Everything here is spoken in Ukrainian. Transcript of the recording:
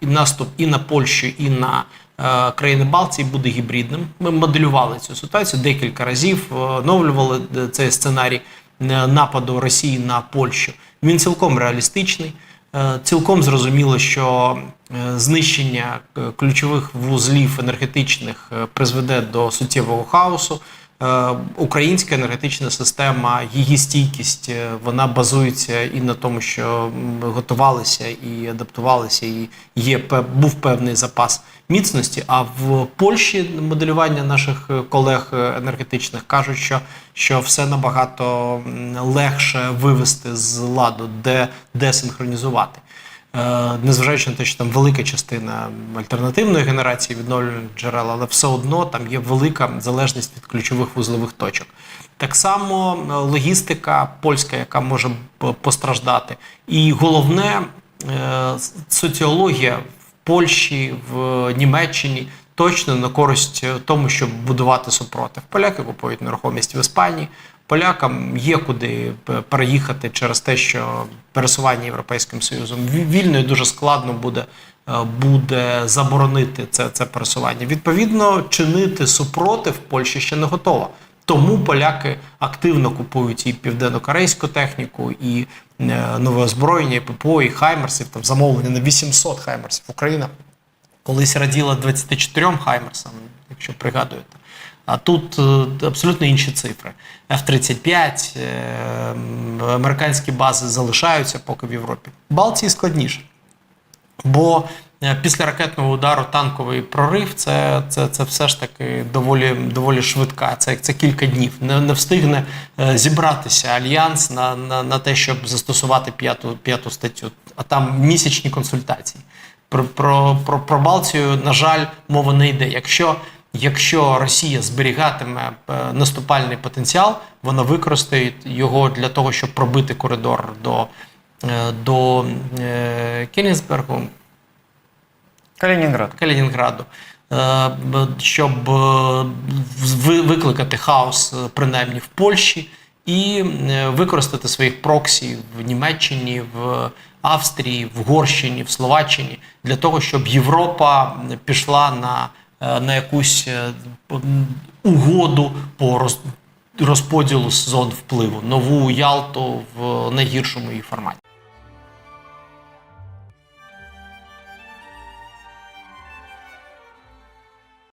наступ і на Польщу, і на е, країни Балтії буде гібридним. Ми моделювали цю ситуацію декілька разів, оновлювали е, цей сценарій е, нападу Росії на Польщу. Він цілком реалістичний. Цілком зрозуміло, що знищення ключових вузлів енергетичних призведе до суттєвого хаосу. Е, Українська енергетична система, її стійкість, е, вона базується і на тому, що готувалися і адаптувалися, і є був певний запас міцності. А в Польщі моделювання наших е, колег енергетичних кажуть, що, що все набагато легше вивести з ладу, де десинхронізувати. Е, незважаючи на те, що там велика частина альтернативної генерації відновлюваних джерел, але все одно там є велика залежність від ключових вузлових точок. Так само е, логістика польська, яка може постраждати. І головне е, соціологія в Польщі, в Німеччині точно на користь е, тому, щоб будувати супротив. Поляки купують нерухомість в Іспанії. Полякам є куди переїхати через те, що пересування Європейським Союзом вільно і дуже складно буде, е, буде заборонити це, це пересування. Відповідно, чинити супротив Польща ще не готова. Тому поляки активно купують і південно-корейську техніку, і е, нове озброєння, і ППО, і Хаймерсів. Там замовлення на 800 Хаймерсів. Україна колись раділа 24 Хаймерсам, якщо пригадуєте. А тут е, абсолютно інші цифри. F-35, е, американські бази залишаються поки в Європі. Балтії складніше. Бо е, після ракетного удару танковий прорив це, це, це все ж таки доволі, доволі швидка. Це, це кілька днів. Не, не встигне зібратися альянс на, на, на те, щоб застосувати п'яту, п'яту статтю. А там місячні консультації. Про, про, про, про Балтію, на жаль, мова не йде. Якщо, якщо Росія зберігатиме е, наступальний потенціал, вона використає його для того, щоб пробити коридор до, е, до е, Кенігсбергу, Калінінград. Калінінграду, щоб викликати хаос принаймні в Польщі і використати своїх проксі в Німеччині, в Австрії, в Угорщині, в Словаччині для того, щоб Європа пішла на, е, на якусь е, угоду по роз- розподілу зон впливу, нову Ялту в найгіршому її форматі.